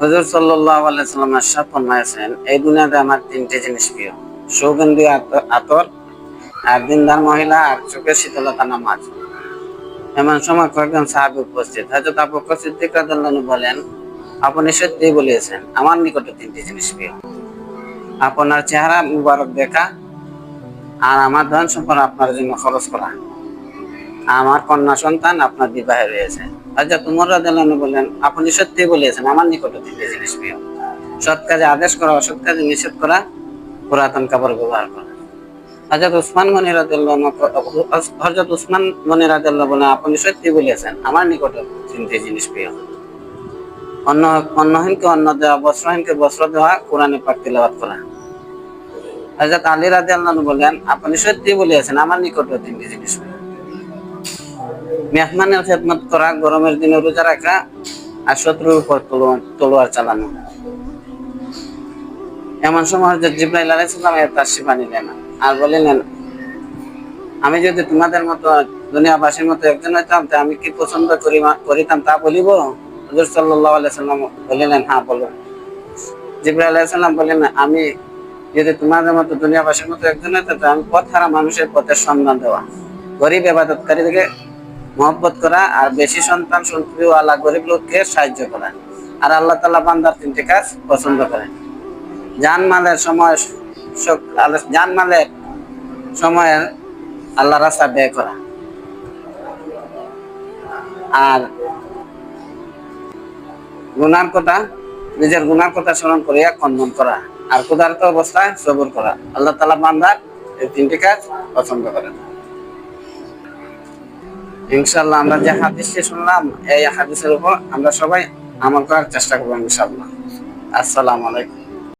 হুজুর সাল্লাহ আলাইসাল্লাম আশা ফরমাইছেন এই দুনিয়াতে আমার তিনটে জিনিস প্রিয়। সুগন্ধি আত- আতর, আর দিনদার মহিলা, আর চোখের শীতলতা নামাজ। এমন সময় কয়েকজন সাহাবি উপস্থিত। হয়তো আবু সিদ্দিক রাদিয়াল্লাহু বলেন, আপনি সত্যি বলিয়েছেন, আমার নিকটে তিনটি জিনিস প্রিয়। আপনার চেহারা মুবারক দেখা, আর আমার ধন সম্পদ আপনার জন্য খরচ করা। আমার কন্যা সন্তান আপনার বিবাহে রয়েছে। আচ্ছা তোমার রাদিয়াল্লাহু বললেন আপনি সত্যি বলিয়েছেন আমার নিকটে তিনটি জিনিস প্রিয়। সৎ কাজে আদেশ করা, অসৎ কাজে নিষেধ করা, পুরাতন কাপড় ব্যবহার করা। আপনি সত্যি বলিয়েছেন অন্য অন্ন দেওয়া, বস্ত্রহীনকে বস্ত্র দেওয়া, কোরআনে পাক তিলাওয়াত করা। হজরত আলী রাদিয়াল্লাহু বলেন, আপনি সত্যি বলিয়েছেন আমার নিকটে তিনটি জিনিস প্রিয়। মেহমানের খেদমত করা, গরমের দিনে রোজা রাখা আর শত্রুর উপর তলোয়ার- চালানো। এমন সময় হজরত জিব্রাইল আলাইহিস সালাম এর তাশরিফা নিলেন আর বলিলেন, আমি যদি তোমাদের মতো দুনিয়াবাসীর মতো একজন হইতাম, তা আমি কি পছন্দ করি করিতাম তা বলিব? হুজুর সাল্লাল্লাহু আলাইহি সাল্লাম বলিলেন হ্যাঁ বলো। জিব্রাইল আলাইহিস সালাম বললেন, আমি যদি তোমাদের মতো দুনিয়াবাসীর মতো একজন হইতাম, তা আমি পথ হারা মানুষের পথের সন্ধান দেওয়া। গরিব এবাদতকারীদেরকে মহব্বত করা আর বেশি সন্তান সন্তানওয়ালা গরিব লোককে সাহায্য করা। আর আল্লাহ তালা বান্দার তিনটি কাজ পছন্দ করেন। জানমালের সময় জানমালের সময় আল্লাহ রাস্তা ব্যয় করা। আর গুনার কথা, নিজের গুনার কথা স্মরণ করিয়া খণ্ডন করা। আর ক্ষুধার্ত অবস্থায় সবর করা। আল্লাহ তালা বান্দার এই তিনটি কাজ পছন্দ করেন। ইনশাল্লাহ আমরা যে হাদিসটি শুনলাম এই হাদিসের উপর আমরা সবাই আমল করার চেষ্টা করব ইনশাল্লাহ আসসালাম আলাইকুম।